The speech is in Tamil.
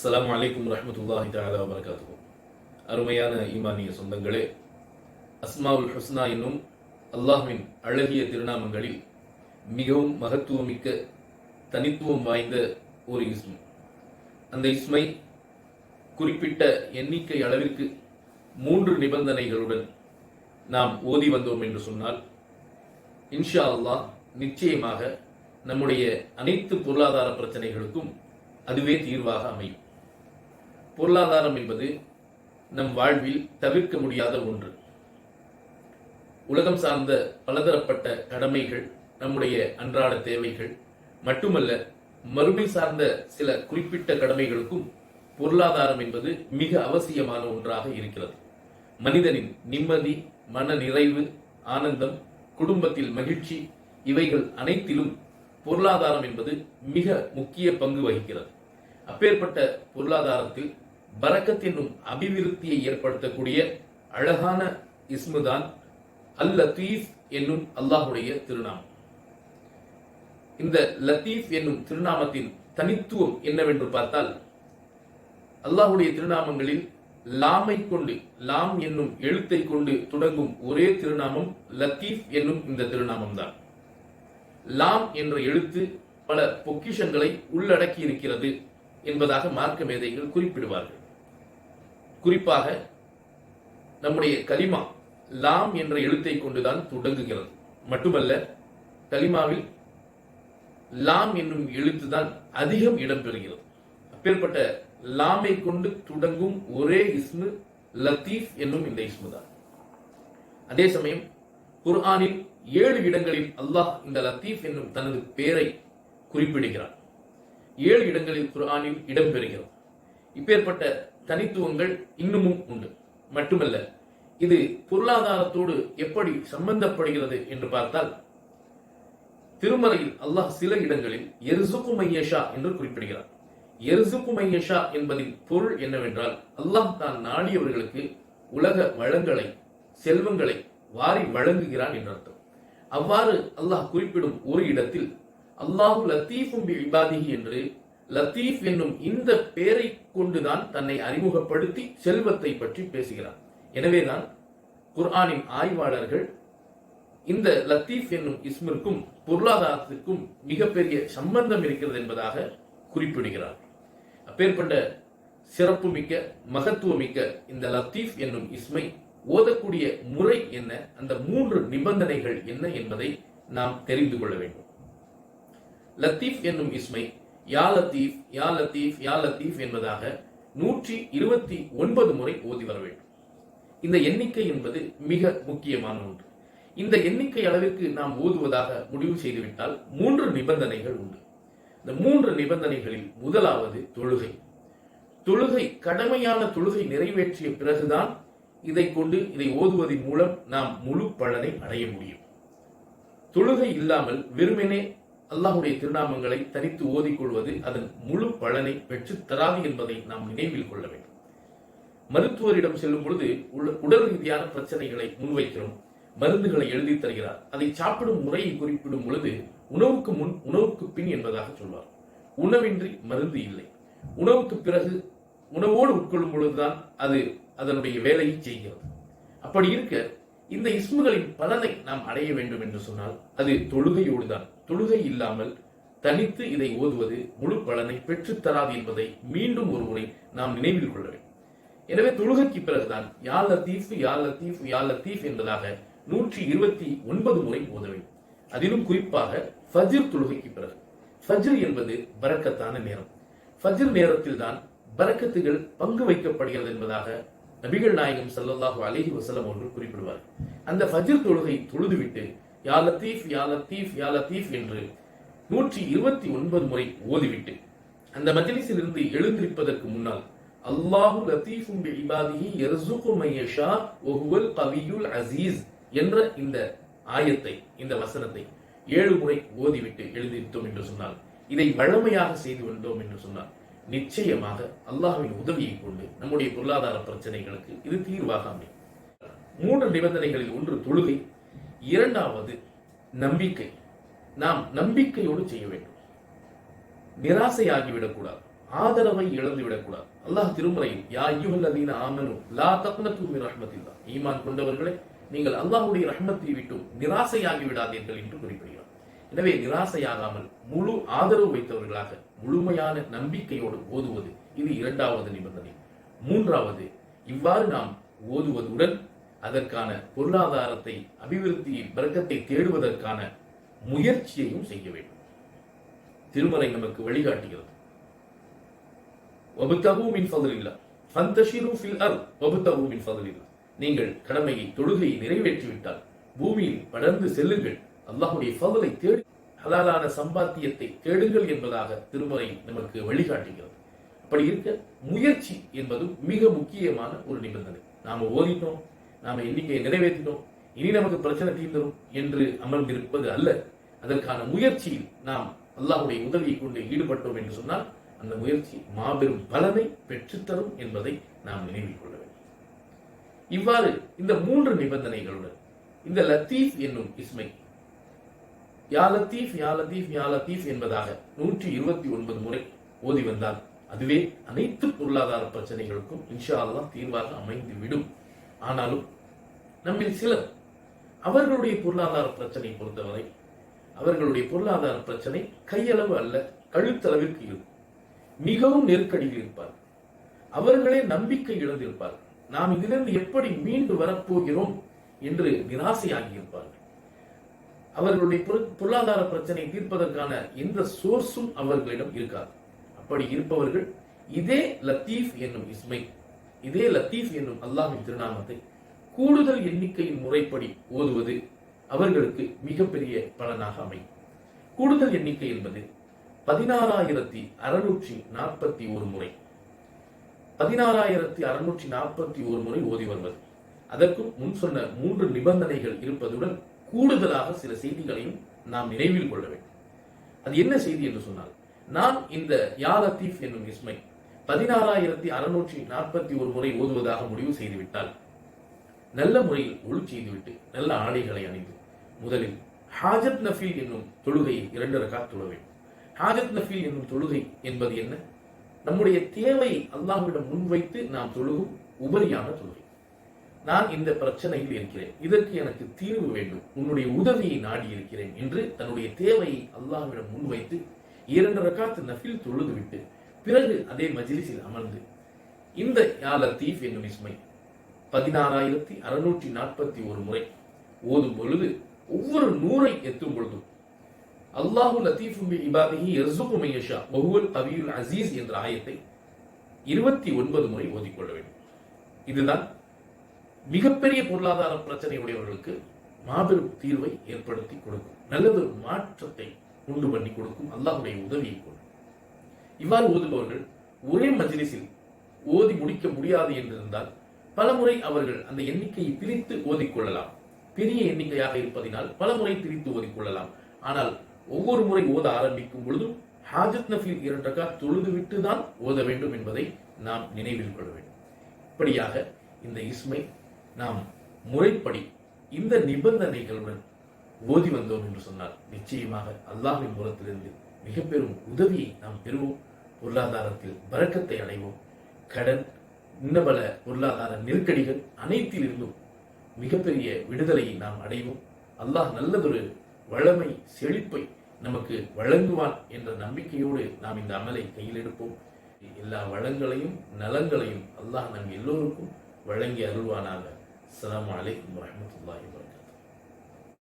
அஸ்லாம் வலைக்கம் ரஹமத்துல்லாஹி தாலா வரகாத்து அருமையான ஈமானிய சொந்தங்களே அஸ்மாவுல் ஹுஸ்னா என்னும் அல்லாஹ்வின் அழகிய திருநாமங்களில் மிகவும் மகத்துவமிக்க தனித்துவம் வாய்ந்த ஒரு இஸ்மு. அந்த இஸ்மை குறிப்பிட்ட எண்ணிக்கை அளவிற்கு மூன்று நிபந்தனைகளுடன் நாம் ஓதி வந்தோம் என்று சொன்னால் இன்ஷா அல்லாஹ் நிச்சயமாக நம்முடைய அனைத்து பொருளாதார பிரச்சனைகளுக்கும் அதுவே தீர்வாக அமையும். பொருளாதாரம் என்பது நம் வாழ்வில் தவிர்க்க முடியாத ஒன்று. உலகம் சார்ந்த பலதரப்பட்ட கடமைகள் நம்முடைய அன்றாட தேவைகள் மட்டுமல்ல மறுமை சார்ந்த சில குறிப்பிட்ட கடமைகளுக்கும் பொருளாதாரம் என்பது மிக அவசியமான ஒன்றாக இருக்கிறது. மனிதனின் நிம்மதி மன நிறைவு ஆனந்தம் குடும்பத்தில் மகிழ்ச்சி இவைகள் அனைத்திலும் பொருளாதாரம் என்பது மிக முக்கிய பங்கு வகிக்கிறது. அப்பேற்பட்ட பொருளாதாரத்தில் பரக்கத் என்னும் அபிவிருத்தியை ஏற்படுத்தக்கூடிய அழகான இஸ்முதான் அல் லத்தீஃப் என்னும் அல்லாஹுடைய திருநாமம். இந்த லத்தீஃப் என்னும் திருநாமத்தின் தனித்துவம் என்னவென்று பார்த்தால் அல்லாஹுடைய திருநாமங்களில் லாமை கொண்டு லாம் என்னும் எழுத்தை கொண்டு தொடங்கும் ஒரே திருநாமம் லத்தீஃப் என்னும் இந்த திருநாமம் தான் லாம் என்ற எழுத்து பல பொக்கிஷங்களை உள்ளடக்கி இருக்கிறது என்பதாக மார்க்க மேதைகள் குறிப்பிடுவார்கள். குறிப்பாக நம்முடைய கலிமா லாம் என்ற எழுத்தை கொண்டுதான் தொடங்குகிறது. மட்டுமல்ல கலிமாவில் லாம் என்னும் எழுத்துதான் அதிகம் இடம்பெறுகிறது அப்பேற்பட்ட லாமை கொண்டு தொடங்கும் ஒரே இஸ்மு லத்தீஃப் என்னும் இந்த இஸ்மு தான் அதே சமயம் குர்ஆனில் ஏழு இடங்களில் அல்லாஹ் இந்த லத்தீஃப் என்னும் தனது பெயரை குறிப்பிடுகிறார் ஏழு இடங்களில் குர்ஆனில் இடம்பெறுகிறது இப்பேற்பட்ட தனித்துவங்கள் இன்னமும் உண்டு. மட்டுமல்ல இது பொருளாதாரத்தோடு எப்படி சம்பந்தப்படுகிறது என்று பார்த்தால் திருமலையில் அல்லாஹ் சில இடங்களில் எரிசுக்கு மையேஷா என்று குறிப்பிடுகிறார். எரிசுக்கு மையேஷா என்பதின் பொருள் என்னவென்றால் அல்லாஹ் தான் நாடியவர்களுக்கு உலக வளங்களை செல்வங்களை வாரி வழங்குகிறான் என்று அர்த்தம். அவ்வாறு அல்லாஹ் குறிப்பிடும் ஒரு இடத்தில் அல்லாஹு லத்தீஃபும் பி என்று லத்தீஃப் என்னும் இந்த பெயரை கொண்டுதான் தன்னை அறிமுகப்படுத்தி செல்வத்தை பற்றி பேசுகிறார். எனவேதான் குர்ஆனின் ஆய்வாளர்கள் இந்த லத்தீஃப் என்னும் இஸ்மிற்கும் பொருளாதாரத்திற்கும் மிகப்பெரிய சம்பந்தம் இருக்கிறது என்பதாக குறிப்பிடுகிறார். அப்பேற்பட்ட சிறப்புமிக்க மகத்துவமிக்க இந்த லத்தீஃப் என்னும் இஸ்மை ஓதக்கூடிய முறை என்ன அந்த மூன்று நிபந்தனைகள் என்ன என்பதை நாம் தெரிந்து கொள்ள வேண்டும். லத்தீஃப் என்னும் இஸ்மை யா லத்தீஃப் யா லத்தீஃப் யா லத்தீஃப் என்பதாக நூற்றி இருபத்தி ஒன்பது முறை ஓதி வர வேண்டும். இந்த எண்ணிக்கை என்பது மிக முக்கியமான ஒன்று. இந்த எண்ணிக்கை அளவிற்கு நாம் ஓதுவதாக முடிவு செய்துவிட்டால் மூன்று நிபந்தனைகள் உண்டு. இந்த மூன்று நிபந்தனைகளில் முதலாவது தொழுகை. தொழுகை கடமையான தொழுகை நிறைவேற்றிய பிறகுதான் இதை கொண்டு இதை ஓதுவதன் மூலம் நாம் முழு பலனை அடைய முடியும். தொழுகை இல்லாமல் வெறுமனே அல்லாஹுடைய திருநாமங்களை தனித்து ஓதிக்கொள்வது அதன் முழு பலனை பெற்று தராது என்பதை நாம் நினைவில் கொள்ள வேண்டும். மருத்துவரிடம் செல்லும் பொழுது உடல் ரீதியான பிரச்சனைகளை முன்வைக்கிறோம். மருந்துகளை எழுதி தருகிறார். அதை சாப்பிடும் முறையை குறிப்பிடும் பொழுது உணவுக்கு முன் உணவுக்கு பின் என்பதாக சொல்வார். உணவின்றி மருந்து இல்லை. உணவுக்கு பிறகு உணவோடு உட்கொள்ளும் பொழுதுதான் அது அதனுடைய வேலையை செய்கிறது. அப்படி இருக்க இந்த இஸ்முகளின் பலனை நாம் அடைய வேண்டும் என்று சொன்னால் அது தொழுகையோடு தான் தொழுகை இல்லாமல் தனித்து இதை ஓதுவது முழு பலனை பெற்றுத்தராது என்பதை மீண்டும் ஒரு முறை நாம் நினைவில் கொள்ள வேண்டும். எனவே தொழுகைக்கு பிறகுதான் யா லத்தீஃப் யா லத்தீஃப் யா லத்தீஃப் என்பதாக நூற்றி இருபத்தி ஒன்பது முறை ஓத வேண்டும். அதிலும் குறிப்பாக ஃபஜ்ர் தொழுகைக்கு பிறகு. ஃபஜ்ர் என்பது பறக்கத்தான நேரம். ஃபஜ்ர் நேரத்தில் தான் பரக்கத்துகள் பங்கு வைக்கப்படுகிறது என்பதாக நபிகள் நாயகம் சல்லல்லாஹு அலிஹி வசலம் ஒன்று குறிப்பிடுவார் அந்த ஃபஜ்ர் தொழுகை தொழுதுவிட்டு யா லத்தீஃப் யா லத்தீஃப் யா லத்தீஃப் என்று நூற்றி இருபத்தி ஒன்பது முறை ஓதிவிட்டு அந்த மஜ்லிஸில் இருந்து எழுந்திருப்பதற்கு முன்னால் அல்லாஹு லத்தீஃபும் இபாதிஹி எர்சுகு மையஷா ஒஹுவல் கவியுல் அசீஸ் என்ற இந்த ஆயத்தை இந்த வசனத்தை ஏழு முறை ஓதிவிட்டு எழுதிவிட்டோம் என்று சொன்னால் இதை வழமையாக செய்து வந்தோம் என்று சொன்னால் நிச்சயமாக அல்லாஹ்வின் உதவியை கொண்டு நம்முடைய பொருளாதார பிரச்சனைகளுக்கு இது தீர்வாக அமையும் மூன்று நிபந்தனைகளில் ஒன்று தொழுகை இரண்டாவது நம்பிக்கை. நாம் நம்பிக்கையோடு செய்ய வேண்டும். நிராசையாகிவிடக்கூடாது ஆதரவை இழந்து விடக்கூடாது அல்லாஹ் திருமறையில் யா ஐயுஹல்லதீன ஆமனு லா தக்னது மின் ரஹ்மத்தில்லா. ஈமான் கொண்டவர்களே நீங்கள் அல்லாஹுடைய ரஹ்மத்தை விட்டும் நிராசையாகி விடாதீர்கள் என்று குறிப்பிடுகிறார். எனவே நிராசையாகாமல் முழு ஆதரவு வைத்தவர்களாக முழுமையான நம்பிக்கையோடு ஓதுவது இது இரண்டாவது நிபந்தனை. மூன்றாவது இவ்வாறு நாம் ஓதுவதுடன் அதற்கான பொருளாதாரத்தை அபிவிருத்தி பெருக்கத்தை தேடுவதற்கான முயற்சியையும் செய்ய வேண்டும். திருமலை நமக்கு வழிகாட்டுகிறது. ஒபுத்தகூமின் பதிலில்லா ஃபந்தஷிரு நீங்கள் கடமையை தொழுகையை நிறைவேற்றிவிட்டால் பூமியில் படர்ந்து செல்லுங்கள். அல்லாஹுடைய பதிலை தேடு ஹலாலான சம்பாத்தியத்தை தேடுங்கள் என்பதாக திருமலை நமக்கு வழிகாட்டுகிறது. அப்படி இருக்க முயற்சி என்பதும் மிக முக்கியமான ஒரு நிபந்தனை. நாம ஓதினோம் நாம எண்ணிக்கையை நிறைவேற்றினோம். இனி நமக்கு பிரச்சனை தீர்ந்துடும் என்று அமர்ந்திருப்பது அல்ல. அதற்கான முயற்சியில் நாம் அல்லாஹுடைய உதவியை கொண்டு ஈடுபட்டோம் என்று சொன்னால் அந்த முயற்சி மாபெரும் பலனை பெற்றுத்தரும் என்பதை நாம் நினைவில் கொள்ள வேண்டும். இவ்வாறு இந்த மூன்று நிபந்தனைகளுடன் இந்த லத்தீஃப் என்னும் இஸ்மை யா லத்தீஃப் யா லத்தீஃப் யா லத்தீஃப் என்பதாக நூற்றி இருபத்தி ஒன்பது முறை ஓதி வந்தால் அதுவே அனைத்து பொருளாதார பிரச்சனைகளுக்கும் இன்ஷா அல்லா தீர்வாக அமைந்து விடும் ஆனாலும் நம்மில் சிலர் அவர்களுடைய பொருளாதார பிரச்சனை பொறுத்தவரை அவர்களுடைய பொருளாதார பிரச்சனை கையளவு அல்ல கழுத்தளவிற்கு இருக்கும் மிகவும் நெருக்கடியில் இருப்பார் அவர்களே நம்பிக்கை இழந்திருப்பார் நாம் இதிலிருந்து எப்படி மீண்டு வரப்போகிறோம் என்று நிராசையாகியிருப்பார்கள் அவர்களுடைய பொரு- பொருளாதார பிரச்சனை தீர்ப்பதற்கான எந்த சோர்ஸும் அவர்களிடம் இருக்காது. அப்படி இருப்பவர்கள் இதே லத்தீஃப் என்னும் இஸ்மை இதே லத்தீஃப் என்னும் அல்லாஹின் திருநாமத்தை கூடுதல் எண்ணிக்கையின் முறைப்படி ஓதுவது அவர்களுக்கு மிகப்பெரிய பலனாக அமையும். கூடுதல் எண்ணிக்கை என்பது பதினாறாயிரத்தி அறுநூற்றி நாற்பத்தி ஒரு முறை. பதினாறாயிரத்தி அறுநூற்றி நாற்பத்தி ஒரு முறை ஓதி வருவது. அதற்கும் முன் சொன்ன மூன்று நிபந்தனைகள் இருப்பதுடன் கூடுதலாக சில செய்திகளையும் நாம் நினைவில் கொள்ள வேண்டும். அது என்ன செய்தி என்று சொன்னால் நான் இந்த யா லத்தீஃப் என்னும் இஸ்மை பதினாறாயிரத்தி அறுநூற்றி நாற்பத்தி ஒரு முறை ஓதுவதாக முடிவு செய்துவிட்டால் நல்ல முறையில் ஒழு செய்துவிட்டு நல்ல ஆடைகளை அணிந்து முதலில் ஹாஜத் நஃபீல் என்னும் தொழுகையை இரண்டு ரகாத் தொழ வேண்டும். ஹாஜத் நஃபீல் என்னும் தொழுகை என்பது என்ன? நம்முடைய தேவை அல்லாஹ்விடம் முன்வைத்து நாம் தொழுகும் உபரியான தொழுகை. நான் இந்த பிரச்சனையில் இருக்கிறேன். இதற்கு எனக்கு தீர்வு வேண்டும். உன்னுடைய உதவியை நாடி இருக்கிறேன் என்று தன்னுடைய தேவையை அல்லாஹ்விடம் முன்வைத்து இரண்டு ரகாத் நஃபில் தொழுதுவிட்டு பிறகு அதே மஜ்லிஸில் அமர்ந்து இந்த யா லத்தீஃப் என்னும் இஸ்மை பதினாறாயிரத்தி அறுநூற்றி நாற்பத்தி ஒரு முறை ஓதும் பொழுது ஒவ்வொரு நூறை எத்தும் பொழுதும் அல்லாஹு லத்தீஃபு இபாதிஹி எர்சுகு மையஷா வஹுவல் கவியுல் அசீஸ் என்ற ஆயத்தை இருபத்தி ஒன்பது முறை ஓதிக்கொள்ள வேண்டும். இதுதான் மிகப்பெரிய பொருளாதார பிரச்சனை உடையவர்களுக்கு மாபெரும் தீர்வை ஏற்படுத்தி கொடுக்கும் நல்லதொரு மாற்றத்தை உண்டு பண்ணி கொடுக்கும் அல்லாஹுடைய உதவியை கொடுக்கும் இவ்வாறு ஓதுபவர்கள் ஒரே மஜ்லிஸில் ஓதி முடிக்க முடியாது என்றிருந்தால் பலமுறை அவர்கள் அந்த எண்ணிக்கையை பிரித்து ஓதிக்கொள்ளலாம். பெரிய எண்ணிக்கையாக இருப்பதினால் பலமுறை பிரித்து ஓதிக்கொள்ளலாம். ஆனால் ஒவ்வொரு முறை ஓத ஆரம்பிக்கும் பொழுதும் ஹாஜத் நஃபீல் இரண்டு ரகாத் தொழுது தான் ஓத வேண்டும் என்பதை நாம் நினைவில் கொள்ள வேண்டும். இப்படியாக இந்த இஸ்மை நாம் முறைப்படி இந்த நிபந்தனைகளுடன் ஓதி வந்தோம் என்று சொன்னால் நிச்சயமாக அல்லாஹின் மூலத்திலிருந்து மிக பெரும் உதவியை நாம் பெறுவோம். பொருளாதாரத்தில் பறக்கத்தை அடைவோம். கடன் இன்ன பல பொருளாதார நெருக்கடிகள் அனைத்திலிருந்தும் மிகப்பெரிய விடுதலையை நாம் அடைவோம். அல்லாஹ் நல்லதொரு வளமை செழிப்பை நமக்கு வழங்குவான் என்ற நம்பிக்கையோடு நாம் இந்த அமலை கையில் எடுப்போம். எல்லா வளங்களையும் நலங்களையும் அல்லாஹ் நம் எல்லோருக்கும் வழங்கி அருள்வானாக. அஸ்லாம் வலைக்கம் வரமத்துல்லாஹி வபரகாத்துஹு.